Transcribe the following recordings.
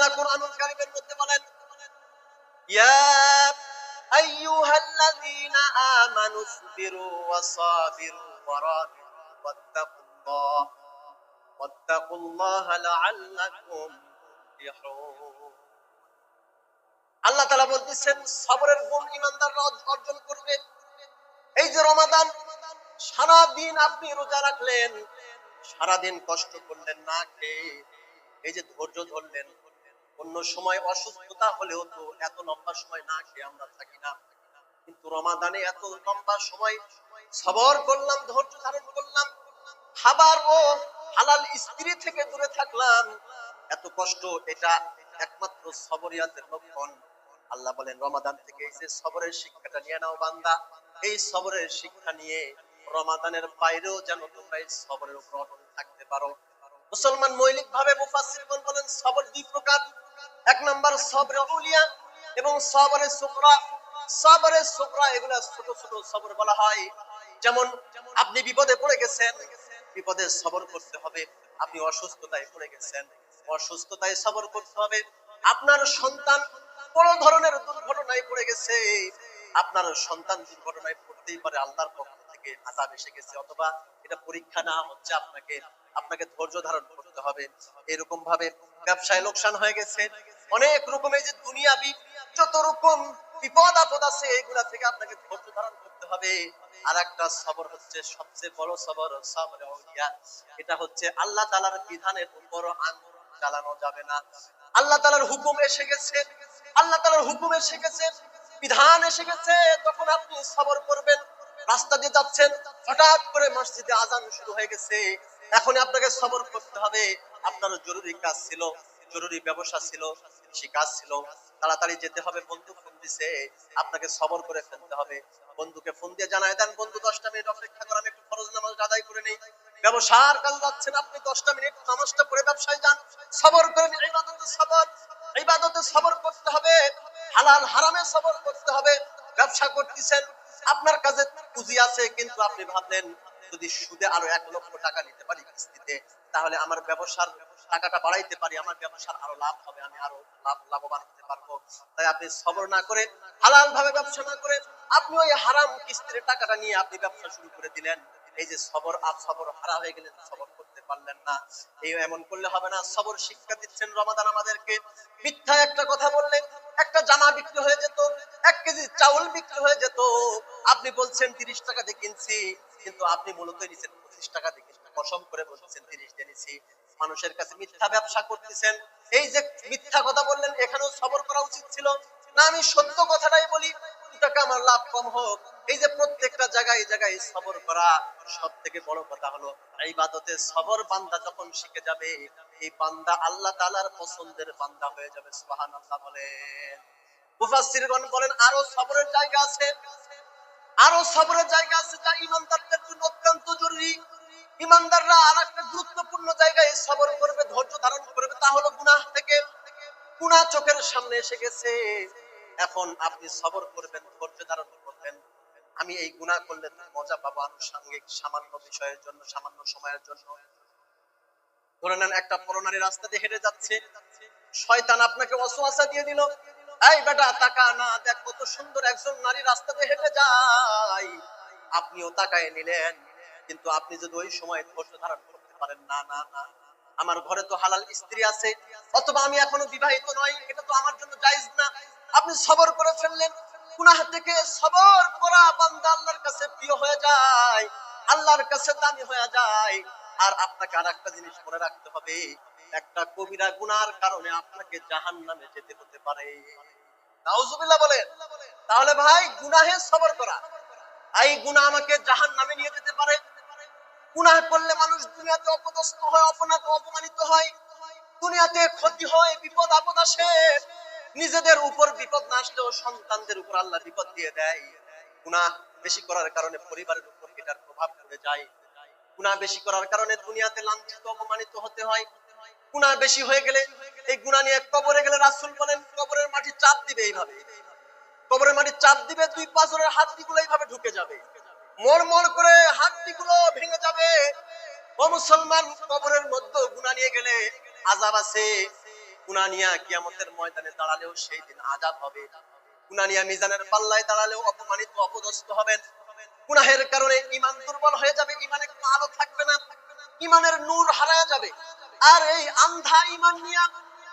তাআলা কোরআনুল কারীমের মধ্যে বলেন, ইয়া আমানু ওয়া সাবিরু আল্লাহ তাআলা বলতেছেন, সবরের গুণ ঈমানদাররা অর্জন করবে। এই যে রমাদান সারা দিন আপনি রোজা রাখলেন সারা দিন কষ্ট করলেন না খেয়ে এই যে ধৈর্য ধরলেন অন্য সময় অসুস্থতা হলেও তো এত লম্বা সময় না খেয়ে আমরা থাকি না। কিন্তু রমাদানে এত লম্বা সময় সবর করলাম, ধৈর্য ধারণ করলাম, খাবার ও হালাল স্ত্রী থেকে দূরে থাকলাম। এত কষ্ট, এটা একমাত্র সবরিয়াতের লক্ষণ। আল্লাহ বলেন, রমাদান থেকে এই যে সবরের শিক্ষাটা নিয়ে নাও বান্দা। এই সবরের শিক্ষা নিয়ে রমাদানের বাইরেও যেন তোমরা এই সবরের উপর থাকতে পারো। মুসলমান মৌলিক ভাবে মুফাসসিরগণ বলেন, সবর দুই প্রকার। এক নাম্বার সবরে উলিয়া এবং সবরে সুকরা। সবরে সুকরা এগুলা ছোট ছোট সবর বলা হয়। যেমন আপনি বিপদে পড়ে গেছেন, বিপদে সবর করতে হবে। আপনি অসুস্থতায় পড়ে গেছেন, অসুস্থতায় সবর করতে হবে। আপনার সন্তান বড় ধরনের দুর্ঘটনায় পড়ে গেছে। আপনার সন্তান দুর্ঘটনায় পড়তেই পারে, আল্লাহর পক্ষ থেকে আজাব এসে গেছে, অথবা এটা পরীক্ষা না হচ্ছে আপনাকে। আপনাকে ধৈর্য ধারণ করতে হবে। এরকম ভাবে ব্যবসায় লোকসান হয়ে গেছে। অনেক রকমের যে দুনিয়াবি যত রকম বিপদ আপদ আছে, এগুলা থেকে আপনাকে ধৈর্য ধারণ করতে হবে। আর একটা সবর হচ্ছে সবচেয়ে বড় সবর সবর এটা হচ্ছে আল্লাহ তাআলার বিধানের উপর আঙ্গুল চালানো যাবে না। আল্লাহ তাআলার হুকুম এসে গেছে। আল্লাহ তাআলার হুকুম এসে গেছে। বিধান এসে গেছে। তখন আপনি সবর করবেন। রাস্তা দিয়ে যাচ্ছেন। হঠাৎ করে মসজিদে আজান শুরু হয়ে গেছে। এখন আপনাকে সবর করতে হবে। আপনার জরুরি কাজ ছিল, জরুরি ব্যবসা ছিল, কৃষি কাজ ছিল। তাড়াতাড়ি যেতে হবে বন্ধু ফোন দিছে। আপনাকে সবর করে ফেলতে হবে। বন্ধুকে ফোন দিয়ে জানায় দেন, বন্ধু, দশটা মিনিট অপেক্ষা করে, আমি একটু ফরজ নামাজ আদায় করে নেই। ব্যবসার কাজ যাচ্ছেন আপনি, দশটা মিনিট নামাজটা পড়ে ব্যবসায় যান। সবর ইবাদতে সবর। ইবাদতে সবর করতে হবে। হালাল হারামে সবর করতে হবে। ব্যবসা করতেছেন, আপনার কাছে পুঁজি আছে, কিন্তু আপনি ভাবলেন যদি সুদে আরও এক লক্ষ টাকা নিতে পারি কিস্তিতে, তাহলে আমার ব্যবসার টাকাটা বাড়াইতে পারি, আমার ব্যবসার আরও লাভ হবে, আমি আরও লাভ, লাভবান হতে পারব। তাই আপনি সবর না করে হালাল ভাবে ব্যবসা না করে আপনি ওই হারাম কিস্তির টাকাটা নিয়ে আপনি ব্যবসা শুরু করে দিলেন। এই যে সবর, আর সবর হারা হয়ে গেলেন সবর পারলেন না। এই এমন করলে হবে না। সবর শিক্ষা দিচ্ছেন রমাদান আমাদেরকে। মিথ্যা একটা কথা বললেন একটা জামা বিক্রি হয়ে যেত, এক কেজি চাউল বিক্রি হয়ে যেত। আপনি বলছেন তিরিশ টাকা দিয়ে কিনছি, কিন্তু আপনি মূলত নিচ্ছেন পঁচিশ টাকা দিয়ে কসম করে বলছেন তিরিশ দিয়ে নিছি। মানুষের কাছে মিথ্যা ব্যবসা করতেছেন। এই যে মিথ্যা কথা বললেন, এখানেও সবর করা উচিত ছিল। না, আমি সত্য কথাটাই বলি টাকা আমার লাভ কম হোক। এই যে প্রত্যেকটা জায়গায় জায়গায় সবর করা সব থেকে বড় কথা হলো এই বাদতে সবর বান্দা যখন শিখে যাবে, এই বান্দা আল্লাহ তালার পছন্দের বান্দা হয়ে যাবে সুহান আল্লাহ বলেন বলেন, আরও সবরের জায়গা আছে, আরও সবরের জায়গা আছে যা ইমানদারদের জন্য অত্যন্ত জরুরি। ইমানদাররা আর একটা গুরুত্বপূর্ণ জায়গায় সবর করবে, ধৈর্য ধারণ করবে, তা হলো গুনাহ থেকে। চোখের সামনে এসে গেছে। এখন আপনি সবর করবেন, ধৈর্য ধারণ করবেন। আমি এই গুনাহ করলে মজা পাবো আনুষঙ্গিক সামান্য বিষয়ের জন্য, সামান্য সময়ের জন্য। ধরে নেন, একটা পরনারী রাস্তা দিয়ে হেঁটে যাচ্ছে। শয়তান আপনাকে অসুয়াশা দিয়ে দিল। এই বেটা, তাকা না, দেখ কত সুন্দর একজন নারী রাস্তা দিয়ে হেঁটে যায়। আপনিও তাকায় নিলেন, কিন্তু আপনি যদি ওই সময় ধৈর্য ধারণ করতে পারেন, না না না। আমার ঘরে তো হালাল স্ত্রী আছে, অথবা আমি এখনও বিবাহিত নই, এটা তো আমার জন্য জায়েজ না। আপনি সবর করে ফেললেন। গুনাহ থেকে সবর করা বান্দা আল্লাহর কাছে প্রিয় হয়ে যায়, আল্লাহর কাছে দামি হয়ে যায়। আর আপনাকে আর একটা জিনিস মনে রাখতে হবে, একটা কবিরা গুনার কারণে আপনাকে জাহান নামে যেতে হতে পারে। নাউজুবিল্লাহ বলেন, তাহলে ভাই গুনাহে সবর করা। এই গুনাহ আমাকে জাহান নামে নিয়ে যেতে পারে। গুনাহ করলে মানুষ দুনিয়াতে অপদস্থ হয় অপনাত অপমানিত হয়। দুনিয়াতে ক্ষতি হয়, বিপদ আপদ আসে। নিজেদের উপর বিপদ না আসলেও সন্তানদের উপর আল্লাহ বিপদ দিয়ে দেয়। গুনাহ বেশি করার কারণে পরিবারের উপর এটার প্রভাব পড়ে যায়। গুনাহ বেশি করার কারণে দুনিয়াতে লাঞ্ছিত, অপমানিত হতে হয়। গুনাহ বেশি হয়ে গেলে এই গুনাহ নিয়ে কবরে গেলে রাসূল বলেন, কবরের মাটি চাপ দিবে এইভাবে। কবরের মাটি চাপ দিবে, দুই পাঁচরের হাতগুলো এইভাবে ঢুকে যাবে। মর মর করে হাতগুলো ভেঙে যাবে। ও মুসলমান, কবরের মধ্যে গুনাহ নিয়ে গেলে আজাব আছে। কুনানিয়া কিয়ামতের ময়দানে দাঁড়ালেও সেই দিন আজাব হবে। কুনানিয়া মিজানের পাল্লায় দাঁড়ালেও অপমানিত, অপদস্থ হবেন। গুনাহের কারণে ইমান দুর্বল হয়ে যাবে ইমানে কোনো আলো থাকবে না। ইমানের নূর হারায় যাবে। আর এই আন্ধা ইমান নিয়া,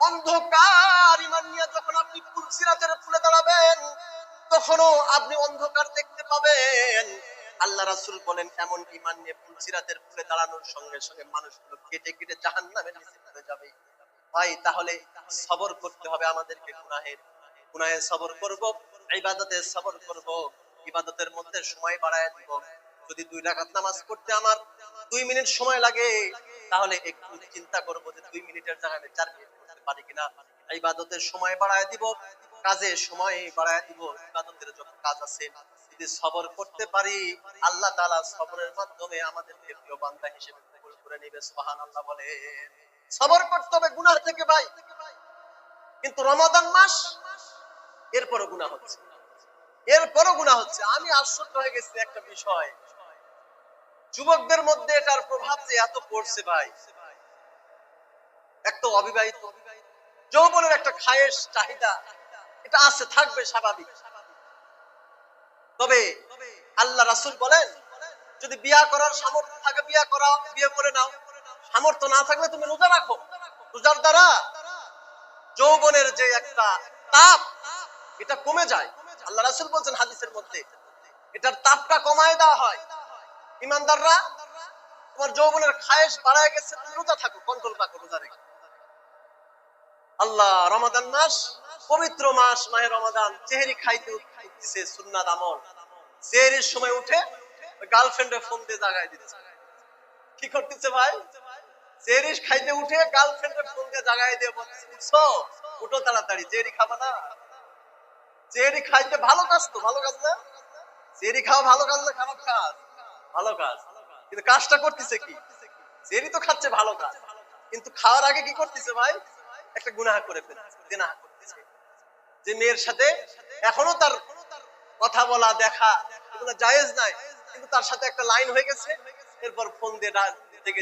অন্ধকার ইমান নিয়ে যখন আপনি পুলসিরাতের ফুলে দাঁড়াবেন, তখনও আপনি অন্ধকার দেখতে পাবেন। আল্লাহ রাসূল বলেন, এমন ইমান নিয়ে পুলসিরাতের ফুলে দাঁড়ানোর সঙ্গে সঙ্গে মানুষগুলো কেটে কেটে জাহান্নামের নিচে চলে যাবে। ভাই, তাহলে সবর করতে হবে আমাদেরকে গুনাহের। গুনাহে সবর করব, ইবাদতে সবর করব, ইবাদতের মধ্যে সময় বাড়ায় দিব। যদি দুই রাকাত নামাজ পড়তে আমার দুই মিনিট সময় লাগে, তাহলে একটু চিন্তা করব যে দুই মিনিটের জায়গায় চার মিনিট করতে পারি কিনা। ইবাদতের সময় বাড়ায় দিব, কাজে সময় বাড়ায় দিব। ইবাদতের যত কাজ আছে, যদি সবর করতে পারি, আল্লাহ তাআলা সবরের মাধ্যমে আমাদেরকে প্রিয় বান্দা হিসেবে কবুল করে নেবে, সুবহানাল্লাহ বলে সবর করতে হবে গুনাহ থেকে ভাই। কিন্তু রমাদান মাস, এরপরও গুনাহ হচ্ছে। এরপরও গুনাহ হচ্ছে। আমি আশ্চর্য হয়ে গেছি একটা বিষয়। যুবকদের মধ্যে এটার প্রভাব যে এত পড়ছে ভাই। এক তো অবিবাহিত, যৌবনের একটা খায়েশ চাহিদা, এটা আছে, থাকবে স্বাভাবিক। তবে আল্লাহ রাসুল বলেন, যদি বিয়া করার সামর্থ্য থাকে, বিয়া করা বিয়ে করে নাও। সামর্থ্য না থাকলে তুমি রোজা রাখো। রোজার দ্বারা যৌবনের যে একটা তাপ, এটা কমে যায়। আল্লাহ রাসূল বলছেন হাদিসের মধ্যে, এটার তাপটা কমায় দেওয়া হয়। ইমানদাররা তোমার যৌবনের খায়েশ বাড়ায় গেছে রোজা থাকো কন্ট্রোল রাখো রোজা রেখে। আল্লাহ রমাদান মাস, পবিত্র মাস, মাহে রমাদান, চেহারি খাইতে উঠতেছে সুন্নাত আমল। চেহারির সময় উঠে গার্লফ্রেন্ডে ফোন দিয়ে জাগায় দিচ্ছে কি করতেছে ভাই? খাইতে উঠে গার্লফ্রেন্ডে ফোন দিয়ে জাগায় দিয়ে বলতেছে উঠছো উঠো তাড়াতাড়ি চেহারি খাবা না? চেহারি খাইতে ভালো কাজ তো, ভালো কাজ না? চেহারি খাওয়া ভালো কাজ না, খারাপ কাজ? ভালো কাজ। কিন্তু কাজটা করতেছে কি? চেহারি তো খাচ্ছে ভালো কাজ। কিন্তু খাওয়ার আগে কি করতেছে ভাই? একটা গুনাহ করে ফেলছে জিনাহ করতেছে। যে মেয়ের সাথে এখনও তার কথা বলা, দেখা, এগুলো জায়েজ নাই, কিন্তু তার সাথে একটা লাইন হয়ে গেছে। এরপর ফোন দিয়ে ডাক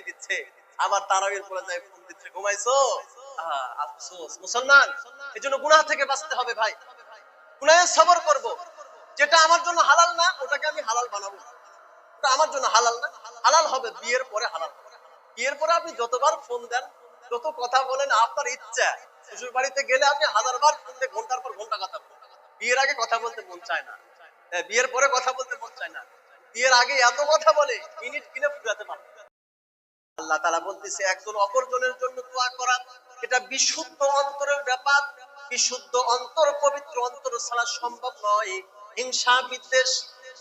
দিচ্ছে। আবার তারাবির পরে যায় ফোন দিচ্ছে ঘুমাইছো? আফসোস মুসলমান এই জন্য গুনাহ থেকে বাঁচতে হবে ভাই। গুনাহে সবর করব। যেটা আমার জন্য হালাল না ওটাকে আমি হালাল বানাবো। ওটা আমার জন্য হালাল না। হালাল হবে বিয়ের পরে হালাল বিয়ের পরে আপনি যতবার ফোন দেন যত কথা বলেন আপনার ইচ্ছা। শ্বশুর বাড়িতে গেলে আপনি হাজার বার ফোন দিয়ে ঘণ্টার পর ঘণ্টা কথা বলেন। বিয়ের আগে কথা বলতে মন চায় না। হ্যাঁ, বিয়ের পরে কথা বলতে মন চায় না। বিয়ের আগে এত কথা বলে মিনিট কিনে ফুরাতে পারে না। আল্লাহ তালা বলতেছে, একজন অপরজনের জন্য দোয়া করা, এটা বিশুদ্ধ অন্তরের ব্যাপার। বিশুদ্ধ অন্তর, পবিত্র অন্তর ছাড়া সম্ভব নয়। হিংসা, বিদ্বেষ,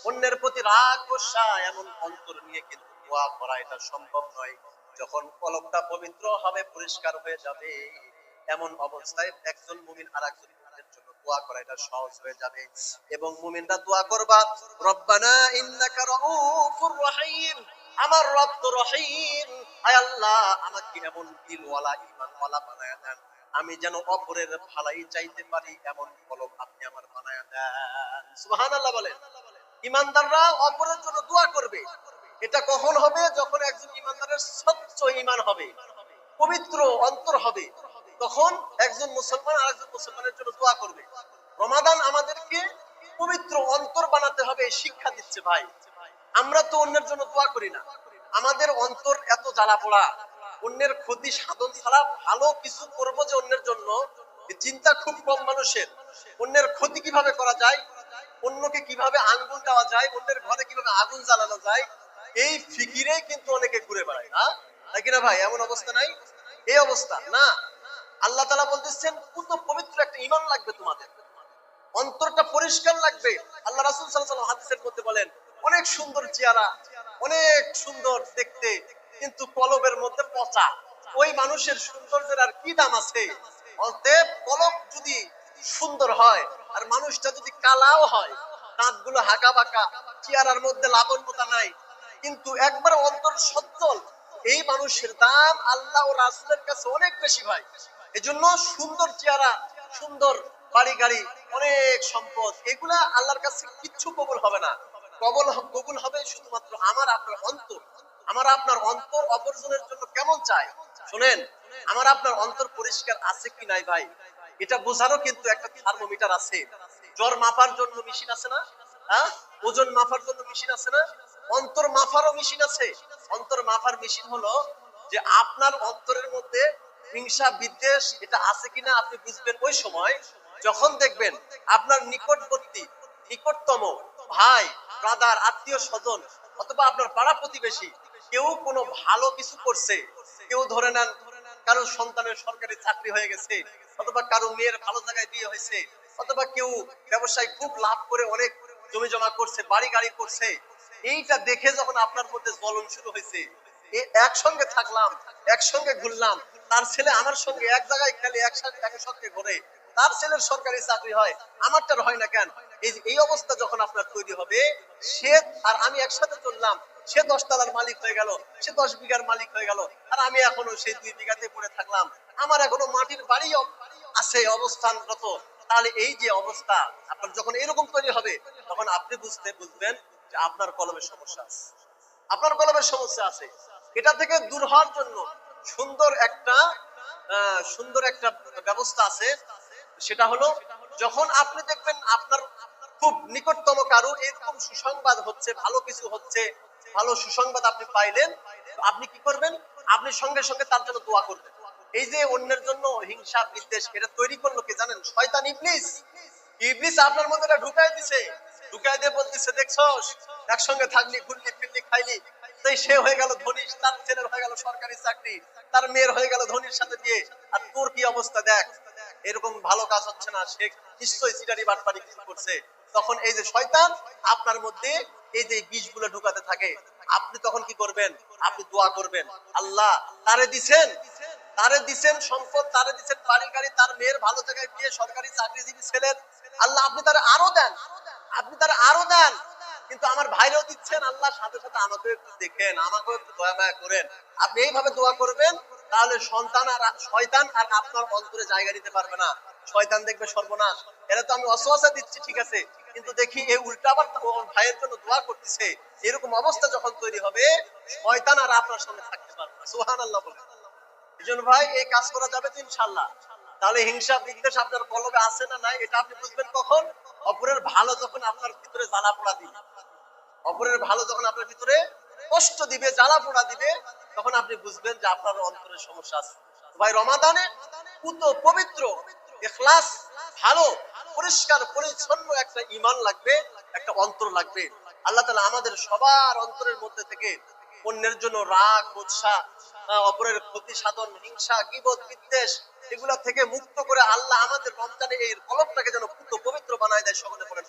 অন্যের প্রতি রাগ গোসা এমন অন্তর নিয়ে কিন্তু দোয়া করা এটা সম্ভব নয়। যখন কলমটা পবিত্র হবে, পরিষ্কার হয়ে যাবে, এমন অবস্থায় একজন মুমিন আর একজন মুমিনের জন্য দোয়া করা এটা সহজ হয়ে যাবে। এবং মুমিনরা দোয়া করবা, রব্বানা ইন্নাকা রাউফুর রহিম, আমার রব তো রহিম। আয় আল্লাহ, আমাকে এমন দিলওয়ালা ইমানওয়ালা বানায় দেন। আমি যেন অপরের ভালাই চাইতে পারি, এমন কলম আপনি আমার বানায় দেন। সুবহানাল্লাহ বলেন। ইমানদাররা অপরের জন্য দোয়া করবে। এটা কখন হবে? যখন একজন ইমানদারের স্বচ্ছ ইমান হবে, পবিত্র অন্তর হবে, তখন একজন মুসলমান আর একজন মুসলমানের জন্য দোয়া করবে। রমাদান আমাদেরকে পবিত্র অন্তর বানাতে হবে, শিক্ষা দিচ্ছে ভাই। আমরা তো অন্যের জন্য দোয়া করি না। আমাদের অন্তর এত জ্বালা পোড়া অন্যের ক্ষতি সাধন ছাড়া ভালো কিছু করব যে অন্যের জন্য? চিন্তা খুব কম মানুষের। অন্যের ক্ষতি কীভাবে করা যায়? অন্যকে কীভাবে আঙ্গুল দেওয়া যায়? অন্যের ঘরে কীভাবে আগুন জ্বালানো যায়? এই ফিকিরে কিন্তু অনেকে ঘুরে বেড়ায়, না? তাই কিনা ভাই? এমন অবস্থা নাই? এই অবস্থা, না? আল্লাহ তালা বলতেছেন কত পবিত্র একটা ইমান লাগবে তোমাদের। অন্তরটা পরিষ্কার লাগবে। আল্লাহ রাসুল সাল্লাহ হাদিসের মধ্যে বলেন অনেক সুন্দর চেহারা, অনেক সুন্দর দেখতে, কিন্তু কলবের মধ্যে পচা। ওই মানুষের সৌন্দর্যের আর কি দাম আছে? অতএব কলব যদি সুন্দর হয়, আর মানুষটা যদি কালাও হয়, দাঁতগুলো হাঁকা বাঁকা চেহারার মধ্যে লাবণ্যতা নাই, কিন্তু একবার অন্তর সচ্ছল, এই মানুষের দাম আল্লাহ ও রাসুলের কাছে অনেক বেশি ভাই। এজন্য সুন্দর চেহারা, সুন্দর বাড়ি গাড়ি, অনেক সম্পদ, এগুলা আল্লাহর কাছে কিচ্ছু কবুল হবে না। কবল কবুল হবে শুধুমাত্র আমার আপনার অন্তর। আমার আপনার অন্তর অপরজনের জন্য কেমন চায় শুনেন, আমার আপনার অন্তর পরিষ্কার আছে কি নাই ভাই? এটা বোঝারও কিন্তু একটা থার্মোমিটার আছে। জ্বর মাপার জন্য মেশিন আছে না? হ্যাঁ? ওজন মাপার জন্য মেশিন আছে না? অন্তর মাপারও মেশিন আছে। অন্তর মাপার মেশিন হলো যে আপনার অন্তরের মধ্যে হিংসা, বিদ্বেষ এটা আছে কিনা আপনি বুঝবেন ওই সময়। যখন দেখবেন আপনার নিকটবর্তী, নিকটতম ভাই ব্রাদার, আত্মীয় স্বজন অথবা আপনার পাড়া প্রতিবেশী, কেউ কোনো ভালো কিছু করছে, কেউ ধরে নেন কারও সন্তানের সরকারি চাকরি হয়ে গেছে অথবা কারও মেয়ের ভালো জায়গায় বিয়ে হয়েছে অথবা কেউ ব্যবসায় খুব লাভ করে অনেক জমি জমা করছে, বাড়ি গাড়ি করছে, এইটা দেখে যখন আপনার মধ্যে জ্বলন শুরু হয়েছে একসঙ্গে থাকলাম, একসঙ্গে ঘুরলাম, তার ছেলে আমার সঙ্গে এক জায়গায় খেলে একসাথে একসঙ্গে ঘুরে, তার ছেলের সরকারি চাকরি হয়, আমারটার হয় না কেন? এই এই অবস্থা যখন আপনার তৈরি হবে, সে আর আমি একসাথে চললাম, সে দশ তলার মালিক হয়ে গেল, সে দশ বিঘার মালিক হয়ে গেল, আর আমি এখনও সেই দুই বিঘাতে পড়ে থাকলাম। আমার এখনও মাটির বাড়ি আছে, অবস্থানরত। তাহলে এই যে অবস্থা, আপনার যখন এরকম তৈরি হবে, তখন আপনি বুঝতে বুঝবেন যে আপনার কলমের সমস্যা আছে। আপনার কলমের সমস্যা আছে। এটা থেকে দূর হওয়ার জন্য সুন্দর একটা সুন্দর একটা ব্যবস্থা আছে। সেটা হলো, যখন আপনি দেখবেন আপনার খুব নিকটতম কারও এরকম সুসংবাদ হচ্ছে, ভালো কিছু হচ্ছে, ভালো সুসংবাদ আপনি পাইলেন। আপনি কি করবেন? আপনি সঙ্গে সঙ্গে তার জন্য দোয়া করবেন। এই যে অন্যের জন্য হিংসা, বিদ্বেষ, এটা তৈরি করল কি জানেন? শয়তান ইবলিস। ইবলিস আপনার মধ্যে এটা ঢুকাই দিছে। ঢুকাই দিয়ে বলতেছে দেখছস একসঙ্গে থাকলি, ঘুরলি, ফিরলি, খাইলি। সেই সে হয়ে গেল ধনী, তার ছেলের হয়ে গেল সরকারি চাকরি, তার মেয়ের হয়ে গেল ধনীর সাথে দিয়ে আর তোর কি অবস্থা দেখ? এরকম ভালো কাজ হচ্ছে না, সে নিশ্চয়ই সিটারি বাটপারি কিছু করছে। তখন এই যে শয়তান আপনার মধ্যে এই যে বীজগুলো ঢুকাতে থাকে, আপনি তখন কি করবেন? আপনি দোয়া করবেন। আল্লাহ তারে দিছেন তারে দিছেন সম্পদ, তারে দিছেন বাড়ি গাড়ি, তার মেয়ের ভালো জায়গায় বিয়ে, সরকারি চাকরিজীবী ছেলের। আল্লাহ আপনি তারে আরও দেন, আপনি তারে আরও দেন। কিন্তু আমার ভাইরাও দিচ্ছেন, আল্লাহ সাথে সাথে আমাকেও একটু দেখেন, আমাকেও একটু দয়া মায়া করেন। আপনি এইভাবে দোয়া করবেন তাহলে সন্তান আর শয়তান আর আপনার অন্তরে জায়গা দিতে পারবে না। শয়তান দেখবে সর্বনাশ। এটা তো আমি অসহসা দিচ্ছি, ঠিক আছে? কিন্তু দেখি এই উল্টা আবার ভাইয়ের জন্য দোয়া করতেছে। এরকম অবস্থা যখন তৈরি হবে, শয়তান আর আপনার সামনে থাকতে পারবে না। সুহান আল্লাহ বলে। এই জন্য ভাই, এই কাজ করা যাবে তো ইনশাল্লাহ তাহলে হিংসা বিদ্বেষ আপনার কলবে আছে না নাই, এটা আপনি বুঝবেন কখন? অপরের ভালো যখন আপনার ভিতরে জ্বালা পোড়া দিবে। অপরের ভালো যখন আপনার ভিতরে কষ্ট দিবে জ্বালা পোড়া দিবে, তখন আপনি বুঝবেন যে আপনার অন্তরের সমস্যা আছে। ভাই, রমাদানে পুত পবিত্র, এখলাস, ভালো, পরিষ্কার, পরিচ্ছন্ন একটা ইমান লাগবে, একটা অন্তর লাগবে। আল্লাহ তালা আমাদের সবার অন্তরের মধ্যে থেকে অন্যের জন্য রাগ, উৎসাহ অপরের ক্ষতি সাধন, হিংসা, গিবত, বিদ্বেষ, এগুলা থেকে মুক্ত করে আল্লাহ আমাদের রমজানে এই কলবটাকে যেন পুত পবিত্র বানায় দেয়, সকলে বলেন